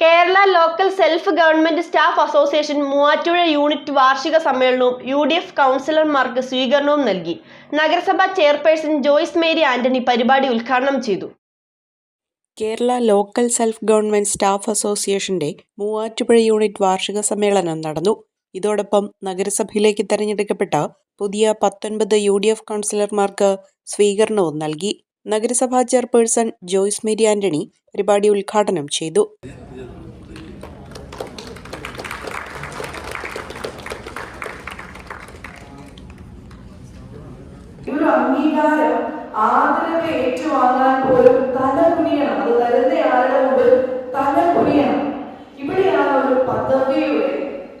Kerala local self government staff association Muvattupuzha unit വാർഷിക സമ്മേളനവും U D F കൗൺസിലർമാർക്ക് സ്വീകരണവും നൽകി. നഗരസഭാ ചെയർപേഴ്സൺ ജോയ്സ് മേരി ആന്റണി പരിപാടി ഉദ്ഘാടനം ചെയ്തു. Kerala local self government staff അസോസിയേഷന്റെ മൂവാറ്റുപുഴ യൂണിറ്റ് വാർഷിക സമ്മേളനം നടന്നു. ഇതോടൊപ്പം നഗരസഭയിലേക്ക് തെരഞ്ഞെടുക്കപ്പെട്ട പുതിയ പത്തൊൻപത് യു ഡി എഫ് കൗൺസിലർമാർക്ക് സ്വീകരണവും നൽകി. നഗരസഭാ ചെയർപേഴ്സൺ ജോയ്സ് മേരി ആന്റണി പരിപാടി ഉദ്ഘാടനം ചെയ്തു. അംഗീകാരം ആദരവ് ഏറ്റുവാങ്ങാൻ പോലും തല കുനിയണം. അത് വരുന്നയാളുടെ മുമ്പിൽ തല കുനിയണം. ഇവിടെയാണ് ഒരു പദവിയുടെ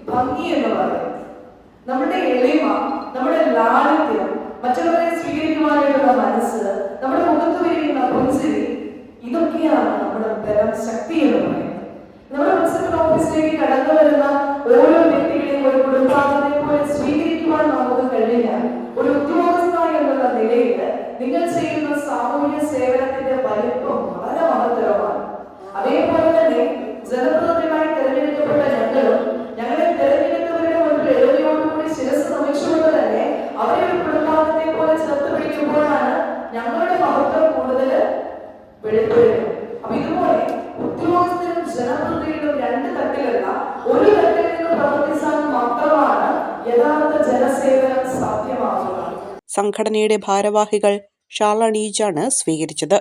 ഭംഗി എന്ന് പറയുന്നത്. നമ്മുടെ എളിമ സാമൂഹ്യ സേവനത്തിന്റെ വലിപ്പം വളരെ മഹത്തരമാണ്. അതേപോലെ തന്നെ ജനപ്രതിനിധികളായി തെരഞ്ഞെടുക്കപ്പെട്ട ഞങ്ങളും ഞങ്ങളെ തെരഞ്ഞെടുത്തവരുടെ മുൻപിൽ കൂടി ശിരസ് നമിച്ചുകൊണ്ട് തന്നെ അവരെ ഒരു കുടുംബാംഗത്തെ പോലെ ചേർത്ത് പിടിക്കുമ്പോഴാണ് ഞങ്ങളുടെ മഹത്വം കൂടുതൽ വെളിപ്പെടുന്നത്. അപ്പൊ ഇതുപോലെ ഉദ്യോഗസ്ഥരും ജനപ്രതിനിധികളും രണ്ട് തട്ടിലല്ല ഒരു തട്ടിൽ നിന്ന് പ്രവർത്തിച്ചാൽ മാത്രമാണ് യഥാർത്ഥ ജനസേവനം സാധ്യമാകുന്നത്. സംഘടനയുടെ ഭാരവാഹികൾ ഷാൾ അണിയിച്ചാണ് സ്വീകരിച്ചത്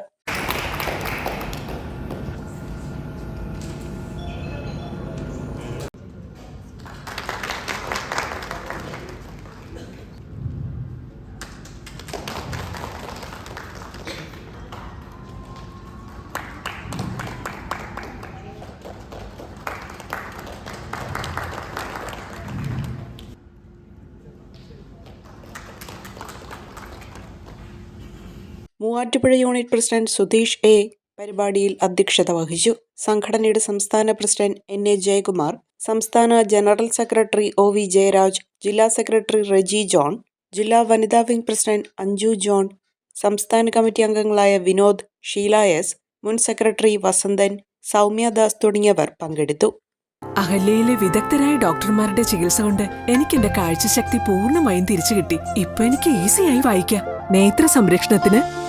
Muvattupuzha unit president Sudheesh A. പരിപാടിയിൽ അധ്യക്ഷത വഹിച്ചു. സംഘടനയുടെ സംസ്ഥാന പ്രസിഡന്റ് എൻ. എ. ജയകുമാർ സംസ്ഥാന general secretary O. V. Jayaraj ജില്ലാ സെക്രട്ടറി റെജി ജോൺ ജില്ലാ വനിതാ വിംഗ് പ്രസിഡന്റ് അഞ്ജു ജോൺ സംസ്ഥാന കമ്മിറ്റി അംഗങ്ങളായ വിനോദ് ഷീല എസ് മുൻ സെക്രട്ടറി വസന്തൻ സൗമ്യ ദാസ് തുടങ്ങിയവർ പങ്കെടുത്തു. അഹല്യയിലെ വിദഗ്ധരായ ഡോക്ടർമാരുടെ ചികിത്സ കൊണ്ട് എനിക്ക് എന്റെ കാഴ്ചശക്തി പൂർണമായും തിരിച്ചു കിട്ടി. ഇപ്പൊ എനിക്ക് ഈസിയായി വായിക്കാം. നേത്ര സംരക്ഷണത്തിന്